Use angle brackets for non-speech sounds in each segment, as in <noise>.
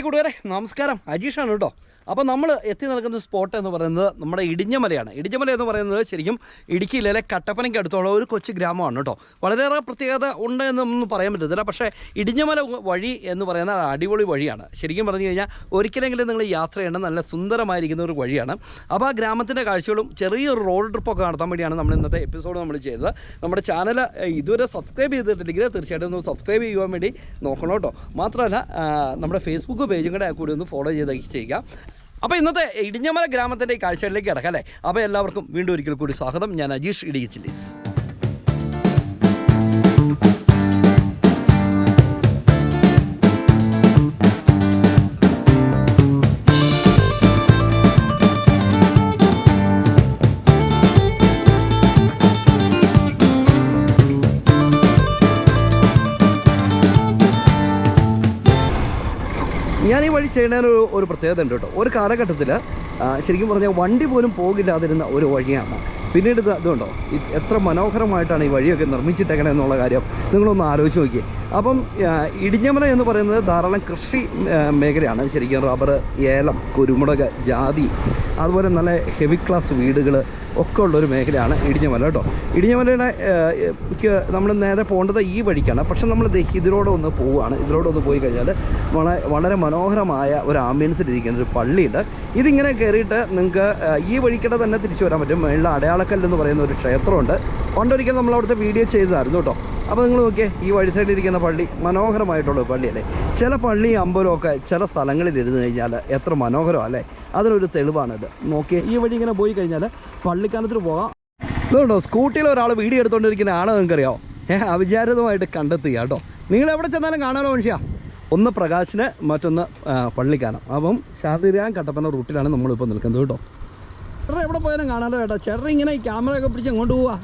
Hi കൂട്ടുകാരെ നമസ്കാരം. അജീഷാണ് കേട്ടോ. അപ്പോൾ നമ്മൾ എത്തി നിൽക്കുന്ന സ്പോട്ട് എന്ന് പറയുന്നത് നമ്മുടെ ഇടിഞ്ഞമലയാണ്. ഇടിഞ്ഞമല എന്ന് പറയുന്നത് ശരിക്കും ഇടുക്കിയിലെ കട്ടപ്പനയ്ക്ക് അടുത്തുള്ള ഒരു കൊച്ചു ഗ്രാമമാണ് കേട്ടോ. വളരെയേറെ പ്രത്യേകത ഉണ്ട് എന്നൊന്നും പറയാൻ പറ്റത്തില്ല. പക്ഷേ ഇടിഞ്ഞമല വഴി എന്ന് പറയുന്ന അടിപൊളി വഴിയാണ്. ശരിക്കും പറഞ്ഞു കഴിഞ്ഞാൽ ഒരിക്കലെങ്കിലും നിങ്ങൾ യാത്ര ചെയ്യേണ്ട നല്ല സുന്ദരമായിരിക്കുന്ന ഒരു വഴിയാണ്. അപ്പോൾ ആ ഗ്രാമത്തിന്റെ കാഴ്ചകളും ചെറിയൊരു റോഡ് ട്രിപ്പൊക്കെ നടത്താൻ വേണ്ടിയാണ് നമ്മൾ ഇന്നത്തെ എപ്പിസോഡ് നമ്മൾ ചെയ്തത്. നമ്മുടെ ചാനൽ ഇതുവരെ സബ്സ്ക്രൈബ് ചെയ്തിട്ടില്ലെങ്കിൽ തീർച്ചയായിട്ടും ഒന്ന് സബ്സ്ക്രൈബ് ചെയ്യുവാൻ വേണ്ടി നോക്കണം കേട്ടോ. മാത്രമല്ല നമ്മുടെ ഫേസ്ബുക്ക് പേജും കൂടെ കൂടി ഒന്ന് ഫോളോ ചെയ്ത് ചെയ്യുക. അപ്പോൾ ഇന്നത്തെ ഇടിഞ്ഞമല ഗ്രാമത്തിന്റെ ഈ കാഴ്ചകളിലേക്ക് കിടക്കാം അല്ലേ? അപ്പോൾ എല്ലാവർക്കും വീണ്ടും ഒരിക്കൽ കൂടി സ്വാഗതം. ഞാൻ അജീഷ് ചില്ലീസ് വഴി ചെയ്യുന്നതിന് ഒരു പ്രത്യേകത ഉണ്ട് കേട്ടോ. ഒരു കാലഘട്ടത്തിൽ ശരിക്കും പറഞ്ഞാൽ വണ്ടി പോലും പോകില്ലാതിരുന്ന ഒരു വഴിയാണ് പിന്നീട് ഇത് ഇതുണ്ടോ? എത്ര മനോഹരമായിട്ടാണ് ഈ വഴിയൊക്കെ നിർമ്മിച്ചിട്ടേക്കണേ എന്നുള്ള കാര്യം നിങ്ങളൊന്ന് ആലോചിച്ച് നോക്കിയേ. അപ്പം ഇടിഞ്ഞമന എന്ന് പറയുന്നത് ധാരാളം കൃഷി മേഖലയാണ്. ശരിക്കും റബ്ബർ ഏലം കുരുമുളക് ജാതി അതുപോലെ നല്ല ഹെവി ക്ലാസ് വീടുകൾ ഒക്കെ ഉള്ളൊരു മേഖലയാണ് ഇടിഞ്ഞമല കേട്ടോ. ഇടിഞ്ഞമലയുടെ നമ്മൾ നേരെ പോകേണ്ടത് ഈ വഴിക്കാണ്. പക്ഷെ നമ്മൾ ഇതിലൂടെ ഒന്ന് പോവുകയാണ്. ഇതിലൂടെ ഒന്ന് പോയി കഴിഞ്ഞാൽ വളരെ വളരെ മനോഹരമായ ഒരു ആംബിയൻസിൽ ഇരിക്കുന്ന ഒരു പള്ളിയുണ്ട്. ഇതിങ്ങനെ കയറിയിട്ട് നിങ്ങൾക്ക് ഈ വഴിക്കിടെ തന്നെ തിരിച്ചു വരാൻ പറ്റും. മേളിൽ അടയാളക്കല്ല് എന്ന് പറയുന്ന ഒരു ക്ഷേത്രമുണ്ട്. പണ്ടൊരിക്കൽ നമ്മൾ അവിടുത്തെ വീഡിയോ ചെയ്തതായിരുന്നു കേട്ടോ. അപ്പോൾ നിങ്ങൾ നോക്കിയേ ഈ വഴി സൈഡിൽ ഇരിക്കുന്ന പള്ളി മനോഹരമായിട്ടുള്ള പള്ളിയല്ലേ? ചില പള്ളി അമ്പലമൊക്കെ ചില സ്ഥലങ്ങളിൽ ഇരുന്ന് കഴിഞ്ഞാൽ എത്ര മനോഹരം അല്ലേ? അതിനൊരു തെളിവാണിത്. നോക്കിയേ ഈ വഴി ഇങ്ങനെ പോയി കഴിഞ്ഞാൽ പള്ളിക്കാനത്തിന് പോകാം. ഇതുണ്ടോ സ്കൂട്ടിയിൽ ഒരാൾ വീഡിയോ എടുത്തുകൊണ്ടിരിക്കുന്ന ആളെ നിങ്ങൾക്കറിയാമോ ഏഹ് അവിചാരിതമായിട്ട് കണ്ടെത്തുക കേട്ടോ. നിങ്ങൾ എവിടെ ചെന്നാലും കാണാനോ മനുഷ്യ? ഒന്ന് പ്രകാശിന് മറ്റൊന്ന് പള്ളിക്കാനം. അപ്പം ശാന്തിരാൻ കട്ടപ്പന റൂട്ടിലാണ് നമ്മളിപ്പോൾ നിൽക്കുന്നത് കേട്ടോ. ചേട്ടൻ എവിടെ പോയാലും കാണാലോ കേട്ടോ ചേട്ടൻ ഇങ്ങനെ ഈ ക്യാമറയൊക്കെ പിടിച്ച് അങ്ങോട്ട് പോവാ?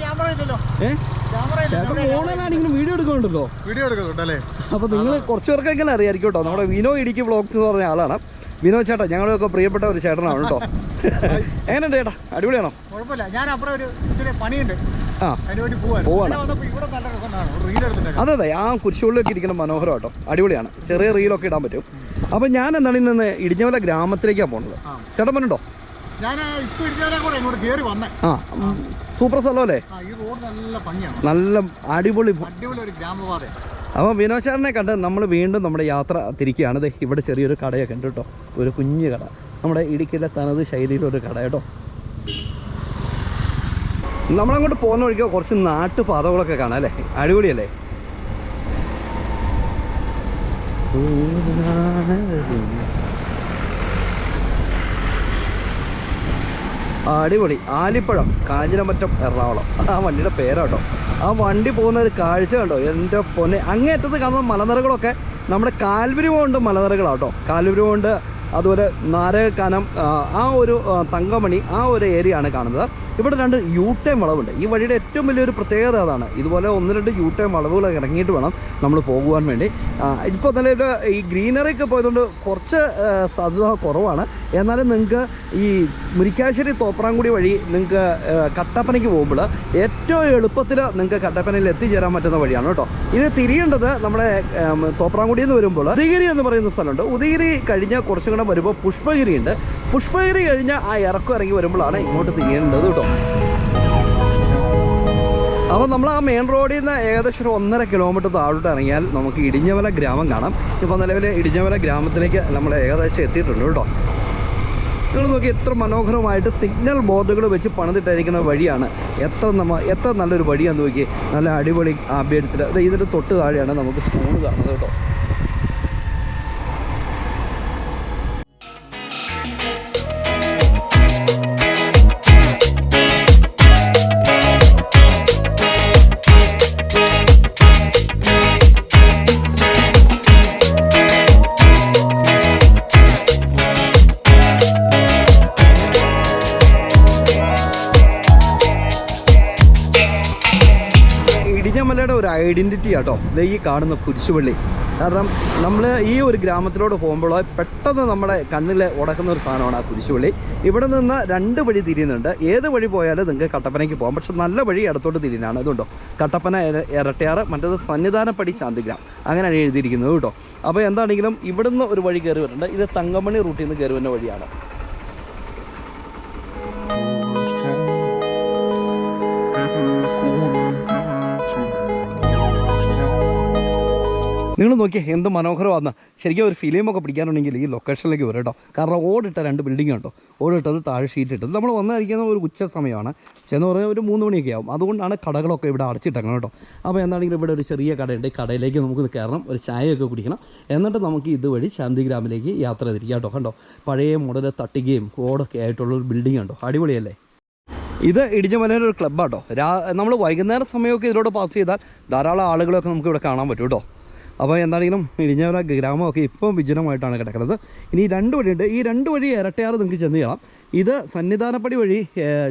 ക്യാമറ ക്യാമറ ചേട്ടൻ ഫോണിലാണെങ്കിലും വീഡിയോ എടുക്കുന്നുണ്ടല്ലോ. വീഡിയോ എടുക്കുന്നുണ്ടല്ലേ അപ്പൊ നിങ്ങൾ കുറച്ച് പേർക്കെങ്കിലും അറിയായിരിക്കും കേട്ടോ. നമ്മുടെ വിനോ ഇടിക്ക് വ്ളോഗ്സ് എന്ന് പറഞ്ഞ ആളാണ്. വിനോ ചേട്ടാ ഞങ്ങളൊക്കെ പ്രിയപ്പെട്ട ഒരു ചേട്ടനാണ് കേട്ടോ. <laughs> എങ്ങനെയുണ്ട് ചേട്ടാ? അടിപൊളിയാണോ? കുഴപ്പമില്ല. ഞാൻ അപ്പുറം ഒരു ചെറിയ പണിയുണ്ട്. അതെ അതെ. ആ കുരിശുള്ളിലൊക്കെ ഇരിക്കുന്ന മനോഹരം കേട്ടോ. അടിപൊളിയാണ്. ചെറിയ റീലൊക്കെ ഇടാൻ പറ്റും. അപ്പം ഞാൻ എന്താണ് ഇന്ന് ഇടിഞ്ഞവല ഗ്രാമത്തിലേക്കാണ് പോകുന്നത്. ചേട്ടൻ പറഞ്ഞോ ഞാൻ ഇപ്പൊ ഇടിച്ചാലേ കൂടെ ഇങ്ങോട്ട് കയറി വന്നേ. ആ സൂപ്പർ സ്ഥലമല്ലേ? ആ ഈ റോഡ് നല്ല ഭംഗിയാണ്. നല്ല അടിപൊളി അടിപൊളി ഒരു ഗ്രാമപാത അപ്പോൾ വിനോദ് കണ്ട് നമ്മൾ വീണ്ടും നമ്മുടെ യാത്ര തിരിക്കുകയാണ്. ദേ ഇവിടെ ചെറിയൊരു കടയൊക്കെ ഉണ്ട് കേട്ടോ. ഒരു കുഞ്ഞു കട. നമ്മുടെ ഇടുക്കിയിലെ തനത് ശൈലിയിലൊരു കട കേട്ടോ. നമ്മളങ്ങോട്ട് പോകുന്ന വഴിക്ക് കുറച്ച് നാട്ടുപാതകളൊക്കെ കാണാം അല്ലേ? അടിപൊളിയല്ലേ? ആ, അടിപൊളി. ആലിപ്പഴം കാഞ്ഞിരമറ്റം എറണാകുളം. ആ വണ്ടിയുടെ പേരാട്ടോ. ആ വണ്ടി പോകുന്ന ഒരു കാഴ്ച കണ്ടോ? എന്റെ പൊന്നെ. അങ്ങേ അങ്ങേറ്റത്ത് കാണുന്ന മലനിരകളൊക്കെ നമ്മുടെ കാൽവരി കൊണ്ട് മലനിരകളാട്ടോ. കാൽവരി കൊണ്ട് അതുപോലെ നാരകക്കാനം ആ, ഒരു തങ്കമണി ആ ഒരു ഏരിയ ആണ് കാണുന്നത്. ഇവിടെ രണ്ട് യു ടൈം വളവുണ്ട്. ഈ വഴിയുടെ ഏറ്റവും വലിയൊരു പ്രത്യേകത അതാണ്. ഇതുപോലെ ഒന്ന് രണ്ട് യു ടൈം വളവുകൾ ഇറങ്ങിയിട്ട് വേണം നമ്മൾ പോകുവാൻ വേണ്ടി. ഇപ്പോൾ തന്നെ ഈ ഗ്രീനറിയൊക്കെ പോയതുകൊണ്ട് കുറച്ച് സാധ്യത കുറവാണ്. എന്നാലും നിങ്ങൾക്ക് ഈ മുരിക്കാശ്ശേരി തോപ്രാംകുടി വഴി നിങ്ങൾക്ക് കട്ടപ്പനയ്ക്ക് പോകുമ്പോൾ ഏറ്റവും എളുപ്പത്തിൽ നിങ്ങൾക്ക് കട്ടപ്പനയിൽ എത്തിച്ചേരാൻ പറ്റുന്ന വഴിയാണ് കേട്ടോ. ഇത് തിരിയേണ്ടത് നമ്മുടെ തോപ്രാങ്കുടിയിൽ നിന്ന് വരുമ്പോൾ ഉദയഗിരി എന്ന് പറയുന്ന സ്ഥലമുണ്ട്. ഉദയഗിരി കഴിഞ്ഞ് കുറച്ചും കൂടെ വരുമ്പോൾ പുഷ്പഗിരി ഉണ്ട്. പുഷ്പഗിരി കഴിഞ്ഞ് ആ ഇറക്കം ഇറങ്ങി വരുമ്പോഴാണ് ഇങ്ങോട്ട് തിരിയേണ്ടത് കേട്ടോ. അപ്പോൾ നമ്മൾ ആ മെയിൻ റോഡിൽ നിന്ന് ഏകദേശം ഒരു ഒന്നര കിലോമീറ്റർ താഴോട്ട് ഇറങ്ങിയാൽ നമുക്ക് ഇടിഞ്ഞവല ഗ്രാമം കാണാം. ഇപ്പോൾ നിലവിൽ ഇടിഞ്ഞവല ഗ്രാമത്തിലേക്ക് നമ്മൾ ഏകദേശം എത്തിയിട്ടുണ്ട് കേട്ടോ. നിങ്ങൾ നോക്കി എത്ര മനോഹരമായിട്ട് സിഗ്നൽ ബോർഡുകൾ വെച്ച് പണിതിട്ടായിരിക്കുന്ന വഴിയാണ്. എത്ര നമ്മ എത്ര നല്ലൊരു വഴിയാണെന്ന് നോക്കി നല്ല അടിപൊളി ആംബിയൻസിൽ ഇതിന്റെ തൊട്ട് താഴെയാണ് നമുക്ക് സ്കൂൾ കാണുന്നത് കേട്ടോ. ഇടിഞ്ഞമലയുടെ ഒരു ഐഡന്റിറ്റി ആട്ടോ ഇത് ഈ കാണുന്ന കുരിശുപള്ളി കാരണം നമ്മൾ ഈ ഒരു ഗ്രാമത്തിലോട് പോകുമ്പോൾ പെട്ടെന്ന് നമ്മുടെ കണ്ണിൽ ഉടക്കുന്ന ഒരു സാധനമാണ് ആ കുരിശുപള്ളി ഇവിടെ നിന്ന് രണ്ട് വഴി തിരിയുന്നുണ്ട്. ഏത് വഴി പോയാലും നിങ്ങൾക്ക് കട്ടപ്പനയ്ക്ക് പോകാം. പക്ഷെ നല്ല വഴി ഇടത്തോട്ട് തിരിയുന്നതാണ്. അതുകൊണ്ടോ കട്ടപ്പന ഇരട്ടയാറ് മറ്റേത് സന്നിധാനപ്പടി ശാന്തിഗ്രാം അങ്ങനെയാണ് എഴുതിയിരിക്കുന്നത് കേട്ടോ. അപ്പോൾ എന്താണെങ്കിലും ഇവിടുന്ന് ഒരു വഴി കയറി വരുന്നുണ്ട്. ഇത് തങ്കമണി റൂട്ടിൽ നിന്ന് കയറി വരുന്ന വഴിയാണ്. നിങ്ങൾ നോക്കിയാൽ എന്ത് മനോഹരമാണ് ശരിക്കും ഒരു ഫിലിമൊക്കെ പിടിക്കാനുണ്ടെങ്കിൽ ഈ ലൊക്കേഷനിലേക്ക് വരും കേട്ടോ. കാരണം ഓടിട്ട രണ്ട് ബിൽഡിംഗ് ഉണ്ടോ? ഓടിട്ടത് താഴെ ഷീറ്റ് ഇട്ടത്. നമ്മൾ വന്നിരിക്കുന്ന ഒരു ഉച്ച സമയമാണ്. ചെന്ന് പറയുന്നത് ഒരു മൂന്ന് മണിയൊക്കെ ആവും. അതുകൊണ്ടാണ് കടകളൊക്കെ ഇവിടെ അടച്ചിട്ടേക്കണം കേട്ടോ. അപ്പോൾ എന്താണെങ്കിലും ഇവിടെ ഒരു ചെറിയ കടയുണ്ട്. കടയിലേക്ക് നമുക്ക് കയറണം. ഒരു ചായയൊക്കെ കുടിക്കണം. എന്നിട്ട് നമുക്ക് ഇതുവഴി ശാന്തിഗ്രാമിലേക്ക് യാത്ര തിരിക്കാം കേട്ടോ. കണ്ടോ? പഴയ മോഡൽ തട്ടികയും ഓടൊക്കെ ആയിട്ടുള്ള ഒരു ബിൽഡിംഗ് ഉണ്ടോ? അടിപൊളിയല്ലേ? ഇത് ഇടിഞ്ഞമലയുടെ ഒരു ക്ലബ്ബാട്ടോ രാ നമ്മൾ വൈകുന്നേര സമയമൊക്കെ ഇതിലൂടെ പാസ് ചെയ്താൽ ധാരാളം ആളുകളൊക്കെ നമുക്ക് ഇവിടെ കാണാൻ പറ്റും കേട്ടോ. അപ്പോൾ എന്താണെങ്കിലും ഇടിഞ്ഞവര ഗ്രാമമൊക്കെ ഇപ്പം വിജനമായിട്ടാണ് കിടക്കുന്നത്. ഇനി രണ്ട് വഴിയുണ്ട്. ഈ രണ്ട് വഴി ഇരട്ടയാറ് നിങ്ങൾക്ക് ചെന്ന് ചെയ്യണം ഇത് സന്നിധാനപ്പടി വഴി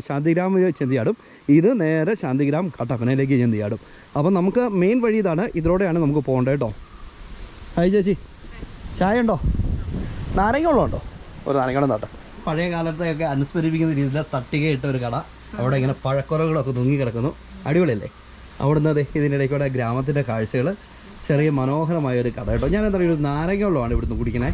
ശാന്തിഗ്രാം ചെന്ന് ചാടും. ഇത് നേരെ ശാന്തിഗ്രാം കട്ടപ്പനയിലേക്ക് ചെന്ന് ചാടും. അപ്പം നമുക്ക് മെയിൻ വഴി ഇതാണ്. ഇതിലൂടെയാണ് നമുക്ക് പോകേണ്ടത് കേട്ടോ. ഹായ് ചേച്ചി. ചായ ഉണ്ടോ നാരങ്ങ വെള്ളം ഉണ്ടോ? ഒരു നാരങ്ങ വെള്ളം പഴയ കാലത്തെയൊക്കെ അനുസ്മരിപ്പിക്കുന്ന രീതിയിൽ തട്ടിക ഇട്ട ഒരു കട. അവിടെ ഇങ്ങനെ പഴക്കുറകളൊക്കെ തൂങ്ങി കിടക്കുന്നു അടിപൊളിയല്ലേ? അവിടുന്ന് അതെ ഇതിനിടയ്ക്കൂടെ ഗ്രാമത്തിന്റെ കാഴ്ചകൾ. ചെറിയ മനോഹരമായ ഒരു കഥ കേട്ടോ. ഞാൻ എന്താ പറയുക നാരങ്ങ വെള്ളമാണ് ഇവിടുന്ന് കുടിക്കണേ.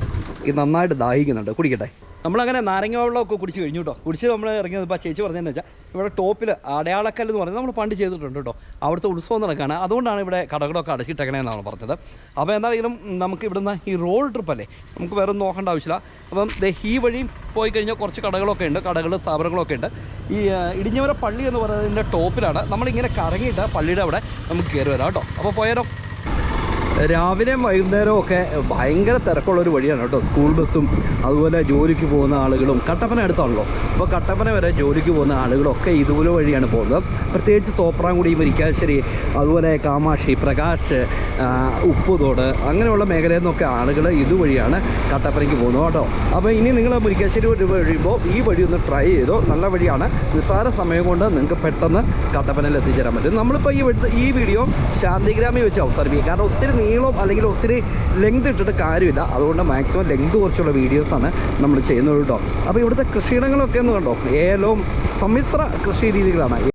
ഇത് നന്നായിട്ട് ദാഹിക്കുന്നുണ്ട്. കുടിക്കട്ടെ. നമ്മളങ്ങനെ നാരങ്ങ വെള്ളമൊക്കെ കുടിച്ച് കഴിഞ്ഞു കേട്ടോ. കുടിച്ച് നമ്മൾ ഇറങ്ങിയത് ഇപ്പോൾ ചേച്ചി പറഞ്ഞതെന്ന് വെച്ചാൽ ഇവിടെ ടോപ്പിൽ അടയാളക്കല്ല് എന്ന് പറഞ്ഞാൽ നമ്മൾ പണ്ട് ചെയ്തിട്ടുണ്ട് കേട്ടോ. അവിടുത്തെ ഉത്സവം നടക്കുകയാണ് അതുകൊണ്ടാണ് ഇവിടെ കടകളൊക്കെ അടച്ചിട്ടേക്കണേന്നാണ് പറഞ്ഞത്. അപ്പോൾ എന്താണെങ്കിലും നമുക്ക് ഇവിടുന്ന് ഈ റോഡ് ട്രിപ്പ് അല്ലേ നമുക്ക് വേറെ ഒന്നും നോക്കേണ്ട ആവശ്യമില്ല. അപ്പം ഈ വഴി പോയി കഴിഞ്ഞാൽ കുറച്ച് കടകളൊക്കെ ഉണ്ട് കടകൾ സ്ഥാപനങ്ങളൊക്കെ ഉണ്ട്. ഈ ഇടിഞ്ഞവര പള്ളി എന്ന് പറയുന്നതിന്റെ ടോപ്പിലാണ് നമ്മളിങ്ങനെ കറങ്ങിയിട്ട് പള്ളിയുടെ അവിടെ നമുക്ക് കയറി വരാം കേട്ടോ. അപ്പോൾ പോയാലോ? രാവിലെയും വൈകുന്നേരവും ഒക്കെ ഭയങ്കര തിരക്കുള്ളൊരു വഴിയാണ് കേട്ടോ. സ്കൂൾ ബസ്സും അതുപോലെ ജോലിക്ക് പോകുന്ന ആളുകളും കട്ടപ്പന അടുത്താണല്ലോ. അപ്പോൾ കട്ടപ്പന വരെ ജോലിക്ക് പോകുന്ന ആളുകളൊക്കെ ഇതുപോലെ വഴിയാണ് പോകുന്നത്. പ്രത്യേകിച്ച് തോപ്രാംകുടി മുരിക്കാശ്ശേരി അതുപോലെ കാമാക്ഷി പ്രകാശ് ഉപ്പുതോട് അങ്ങനെയുള്ള മേഖലയിൽ നിന്നൊക്കെ ആളുകൾ ഇതുവഴിയാണ് കട്ടപ്പനയ്ക്ക് പോകുന്നത് കേട്ടോ. അപ്പോൾ ഇനി നിങ്ങൾ മുരിക്കാശ്ശേരി വഴി കഴിയുമ്പോൾ ഈ വഴി ഒന്ന് ട്രൈ ചെയ്തോ. നല്ല വഴിയാണ്. നിസ്സാര സമയം കൊണ്ട് നിങ്ങൾക്ക് പെട്ടെന്ന് കട്ടപ്പനയിൽ എത്തിച്ചേരാൻ പറ്റും. നമ്മളിപ്പോൾ ഈ ഈ വീഡിയോ ശാന്തിഗ്രാമിൽ വെച്ച് അവസാനിപ്പിക്കും. കാരണം ഒത്തിരി നീളം അല്ലെങ്കിൽ ഒത്തിരി ലെങ്ത് ഇട്ടിട്ട് കാര്യമില്ല. അതുകൊണ്ട് മാക്സിമം ലെങ്ത് കുറച്ചുള്ള വീഡിയോസാണ് നമ്മൾ ചെയ്യുന്നത് കേട്ടോ. അപ്പോൾ ഇവിടുത്തെ കൃഷിയിടങ്ങളൊക്കെ എന്ന് കണ്ടോ? ഏലവും സമ്മിശ്ര കൃഷി രീതികളാണ്.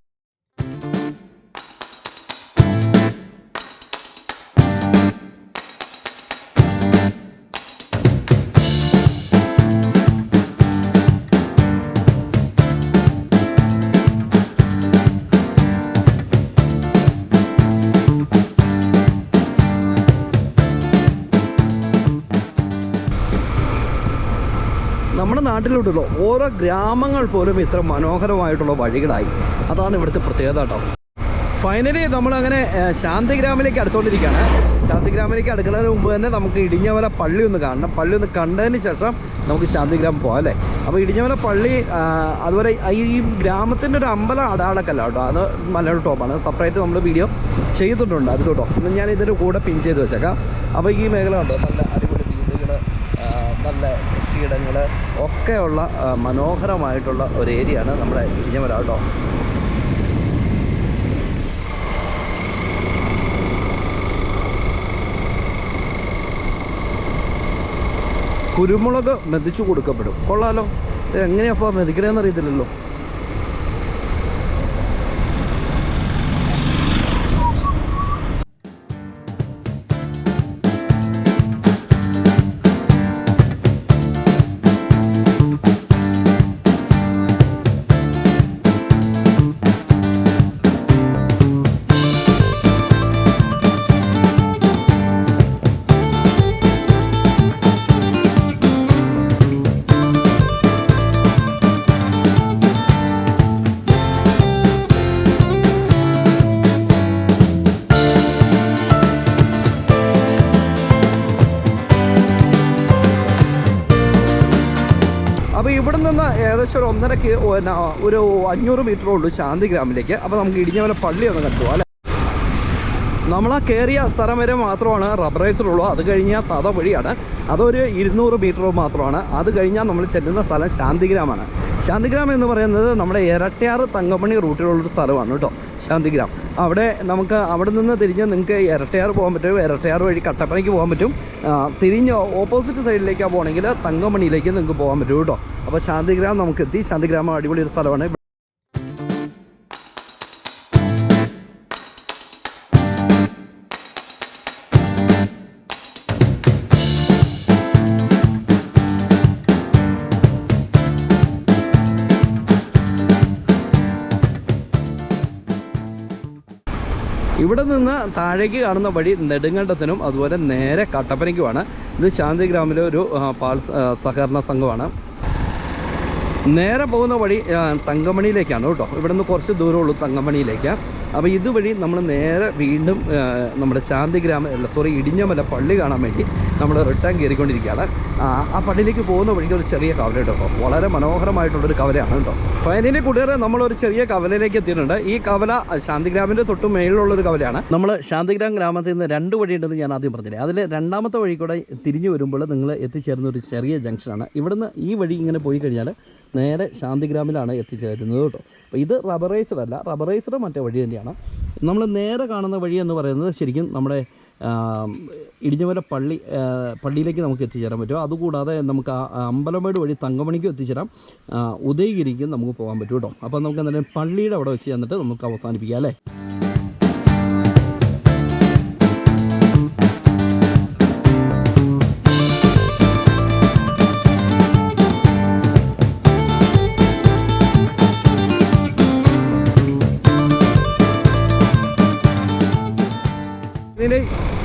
നാട്ടിലോട്ടുള്ള ഓരോ ഗ്രാമങ്ങൾ പോലും ഇത്ര മനോഹരമായിട്ടുള്ള വഴികളായി. അതാണ് ഇവിടുത്തെ പ്രത്യേകത കേട്ടോ. ഫൈനലി നമ്മൾ അങ്ങനെ ശാന്തിഗ്രാമിലേക്ക് അടുത്തോണ്ടിരിക്കുകയാണ് ശാന്തിഗ്രാമിലേക്ക് അടുക്കുന്നതിന് മുമ്പ് തന്നെ നമുക്ക് ഇടിഞ്ഞവല പള്ളി ഒന്ന് കാണണം. പള്ളി ഒന്ന് കണ്ടതിന് ശേഷം നമുക്ക് ശാന്തിഗ്രാം പോകാം അല്ലേ? അപ്പോൾ ഇടിഞ്ഞവല പള്ളി അതുപോലെ ഈ ഗ്രാമത്തിന്റെ ഒരു അമ്പലം അടാളക്കല്ല കേട്ടോ. അത് മലയുടെ ടോപ്പാണ് സെപ്പറേറ്റ് നമ്മൾ വീഡിയോ ചെയ്തിട്ടുണ്ട്. അത് കേട്ടോ. ഞാൻ ഇതിന്റെ കൂടെ പിൻ ചെയ്ത് വെച്ചേക്കാം. അപ്പോൾ ഈ മേഖല നല്ല നല്ല കൃഷിയിടങ്ങൾ ഒക്കെയുള്ള മനോഹരമായിട്ടുള്ള ഒരു ഏരിയയാണ് നമ്മുടെ ഇരിഞ്ഞമല കേട്ടോ. കുരുമുളക് മെതിച്ചു കൊടുക്കപ്പെടും. കൊള്ളാലോ. എങ്ങനെയപ്പോൾ മെതിക്കണേന്ന് അറിയത്തില്ലല്ലോ. ഇവിടെ നിന്ന് ഏകദേശം ഒരു ഒന്നര ഒരു അഞ്ഞൂറ് മീറ്ററേ ഉള്ളൂ ശാന്തിഗ്രാമിലേക്ക്. അപ്പോൾ നമുക്ക് ഇടിഞ്ഞവല പള്ളി ഒന്ന് കണ്ടുപോകാം അല്ലേ? നമ്മൾ ആ കയറിയ സ്ഥലം വരെ മാത്രമാണ് റബ്ബറൈസറുള്ളൂ അത് കഴിഞ്ഞാൽ സാധാ വഴിയാണ്. അതൊരു ഇരുന്നൂറ് മീറ്റർ മാത്രമാണ്. അത് കഴിഞ്ഞാൽ നമ്മൾ ചെല്ലുന്ന സ്ഥലം ശാന്തിഗ്രാമാണ്. ശാന്തിഗ്രാം എന്ന് പറയുന്നത് നമ്മുടെ ഇരട്ടയാറ് തങ്കമണി റൂട്ടിലുള്ളൊരു സ്ഥലമാണ് കേട്ടോ. ശാന്തിഗ്രാം. അവിടെ നമുക്ക് അവിടെ നിന്ന് തിരിഞ്ഞ് നിങ്ങൾക്ക് ഇരട്ടയാർ പോകാൻ പറ്റും. ഇരട്ടയാർ വഴി കട്ടപ്പനയ്ക്ക് പോകാൻ പറ്റും. തിരിഞ്ഞ് ഓപ്പോസിറ്റ് സൈഡിലേക്കാണ് പോകണമെങ്കിൽ തങ്കമണിയിലേക്ക് നിങ്ങൾക്ക് പോകാൻ പറ്റും കേട്ടോ. അപ്പോൾ ശാന്തിഗ്രാം നമുക്ക് എത്തി. ശാന്തിഗ്രാമം അടിപൊളി ഒരു സ്ഥലമാണ്. ഇവിടെ നിന്ന് താഴേക്ക് കാണുന്ന വഴി നെടുങ്കണ്ടത്തിനും അതുപോലെ നേരെ കട്ടപ്പനയ്ക്കുമാണ്. ഇത് ശാന്തിഗ്രാമിലെ ഒരു പാൽ സഹകരണ സംഘമാണ്. നേരെ പോകുന്ന വഴി തങ്കമണിയിലേക്കാണ് കേട്ടോ. ഇവിടെ നിന്ന് കുറച്ച് ദൂരമുള്ളൂ തങ്കമണിയിലേക്ക്. അപ്പോൾ ഇതുവഴി നമ്മൾ നേരെ വീണ്ടും നമ്മുടെ ശാന്തിഗ്രാമ അല്ല സോറി ഇടിഞ്ഞമല പള്ളി കാണാൻ വേണ്ടി നമ്മൾ റിട്ടേൺ കയറിക്കൊണ്ടിരിക്കുകയാണ്. ആ, പള്ളിയിലേക്ക് പോകുന്ന വഴിക്ക് ഒരു ചെറിയ കവല കേട്ടോ. വളരെ മനോഹരമായിട്ടുള്ളൊരു കവലയാണ് കേട്ടോ. ഫൈനലി കൂട്ടുകാരെ നമ്മളൊരു ചെറിയ കവലയിലേക്ക് എത്തിയിട്ടുണ്ട്. ഈ കവല ശാന്തിഗ്രാമിന്റെ തൊട്ട് മേളിലുള്ളൊരു കവലയാണ്. നമ്മൾ ശാന്തിഗ്രാം ഗ്രാമത്തിൽ നിന്ന് രണ്ട് വഴിയുണ്ടെന്ന് ഞാൻ ആദ്യം പറഞ്ഞില്ലേ. അതിൽ രണ്ടാമത്തെ വഴി കൂടെ തിരിഞ്ഞു വരുമ്പോൾ നിങ്ങൾ എത്തിച്ചേർന്ന ഒരു ചെറിയ ജംഗ്ഷനാണ് ഇവിടുന്ന് ഈ വഴി ഇങ്ങനെ പോയി കഴിഞ്ഞാൽ നേരെ ശാന്തിഗ്രാമിലാണ് എത്തിച്ചേരുന്നത് കേട്ടോ. അപ്പോൾ ഇത് റബ്ബറൈസ്ഡ് അല്ല റബ്ബറൈസ്ഡ് മറ്റേ വഴി തന്നെയാണ്. നമ്മൾ നേരെ കാണുന്ന വഴി എന്ന് പറയുന്നത് ശരിക്കും നമ്മുടെ ഇടിഞ്ഞമല പള്ളി പള്ളിയിലേക്ക് നമുക്ക് എത്തിച്ചേരാൻ പറ്റും. അതുകൂടാതെ നമുക്ക് അമ്പലമേട് വഴി തങ്കമണിക്കും എത്തിച്ചേരാം. ഉദയഗിരിക്കും നമുക്ക് പോകാൻ പറ്റും കേട്ടോ. അപ്പോൾ നമുക്ക് എന്തായാലും പള്ളിയുടെ അവിടെ വെച്ച് ചെന്നിട്ട് നമുക്ക് അവസാനിപ്പിക്കാം അല്ലേ?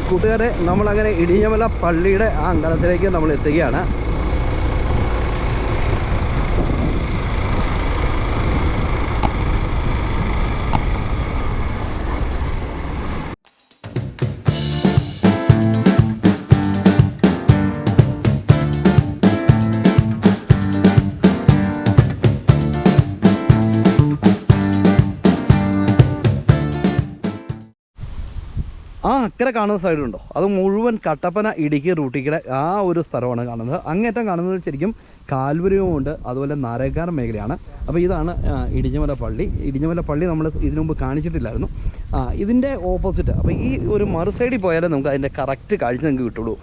കൂട്ടുകാരെ നമ്മളങ്ങനെ ഇടിഞ്ഞമല പള്ളിയുടെ ആ അങ്കണത്തിലേക്ക് നമ്മൾ എത്തുകയാണ് ആ അക്കരെ കാണുന്ന സൈഡുണ്ടോ അത് മുഴുവൻ കട്ടപ്പന ഇടുക്കി റൂട്ടിക്കടെ ആ ഒരു സ്ഥലമാണ് കാണുന്നത്. അങ്ങേറ്റം കാണുന്നത് ശരിക്കും കാൽവര്യവുമുണ്ട് അതുപോലെ നാരേക്കാർ മേഖലയാണ്. അപ്പോൾ ഇതാണ് ഇടിഞ്ഞമല പള്ളി. ഇടിഞ്ഞമല പള്ളി നമ്മൾ ഇതിനു മുമ്പ് കാണിച്ചിട്ടില്ലായിരുന്നു. ഇതിന്റെ ഓപ്പോസിറ്റ് അപ്പോൾ ഈ ഒരു മറു സൈഡിൽ പോയാലേ നമുക്ക് അതിന്റെ കറക്റ്റ് കാഴ്ച നിങ്ങൾക്ക് കിട്ടുള്ളൂ.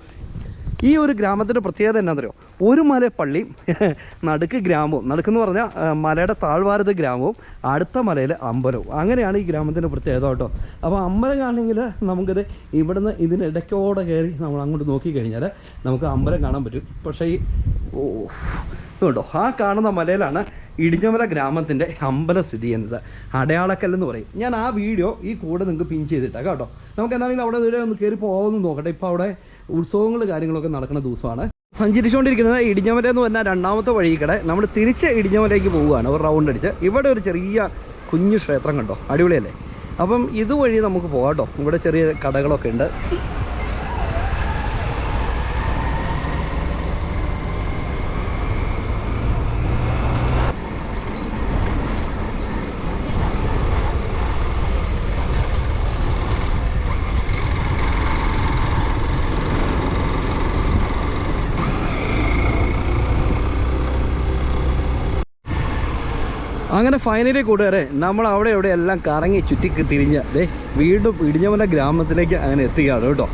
ഈ ഒരു ഗ്രാമത്തിന്റെ പ്രത്യേകത എന്നാണെന്നറിയോ ഒരു മല പള്ളി <laughs> നടുക്ക് ഗ്രാമവും നടുക്കെന്ന് പറഞ്ഞാൽ മലയുടെ താഴ്വാരത്ത് ഗ്രാമവും അടുത്ത മലയിൽ അമ്പലവും. അങ്ങനെയാണ് ഈ ഗ്രാമത്തിന്റെ പ്രത്യേകത കേട്ടോ. അപ്പോൾ അമ്പലം കാണണമെങ്കിൽ നമുക്കത് ഇവിടുന്ന് ഇതിനിടയ്ക്കോടെ കയറി നമ്മൾ അങ്ങോട്ട് നോക്കിക്കഴിഞ്ഞാൽ നമുക്ക് അമ്പലം കാണാൻ പറ്റും. പക്ഷേ ഈ ഓ ഇതുണ്ടോ ആ കാണുന്ന മലയിലാണ് ഇടിഞ്ഞമല ഗ്രാമത്തിന്റെ അമ്പല സ്ഥിതി ചെയ്യുന്നത്. അടയാളക്കല്ലെന്ന് പറയും. ഞാൻ ആ വീഡിയോ ഈ കൂടെ നിങ്ങൾക്ക് പിൻ ചെയ്തിട്ടാണ് കേട്ടോ. നമുക്ക് എന്താണെങ്കിലും അവിടെ ഇവിടെ ഒന്ന് കയറി പോകാമെന്ന് നോക്കട്ടെ. ഇപ്പോൾ അവിടെ ഉത്സവങ്ങൾ കാര്യങ്ങളൊക്കെ നടക്കുന്ന ദിവസമാണ്. സഞ്ചരിച്ചുകൊണ്ടിരിക്കുന്നത് ഇടിഞ്ഞമല എന്ന് പറഞ്ഞാൽ രണ്ടാമത്തെ വഴിക്കടെ നമ്മൾ തിരിച്ച് ഇടിഞ്ഞമലേക്ക് പോവുകയാണ്. ഒരു റൗണ്ട് അടിച്ച്. ഇവിടെ ഒരു ചെറിയ കുഞ്ഞു ക്ഷേത്രം കണ്ടോ? അടിപൊളിയല്ലേ? അപ്പം ഇതുവഴി നമുക്ക് പോകാം കേട്ടോ ഇവിടെ ചെറിയ കടകളൊക്കെ ഉണ്ട്. അങ്ങനെ ഫൈനലി കൂട്ടുകാരെ നമ്മൾ അവിടെ ഇവിടെ എല്ലാം കറങ്ങി ചുറ്റി തിരിഞ്ഞ് ദേ വീണ്ടും ഇടിഞ്ഞമല ഗ്രാമത്തിലേക്ക് അങ്ങനെ എത്തുകയാണ് കേട്ടോ.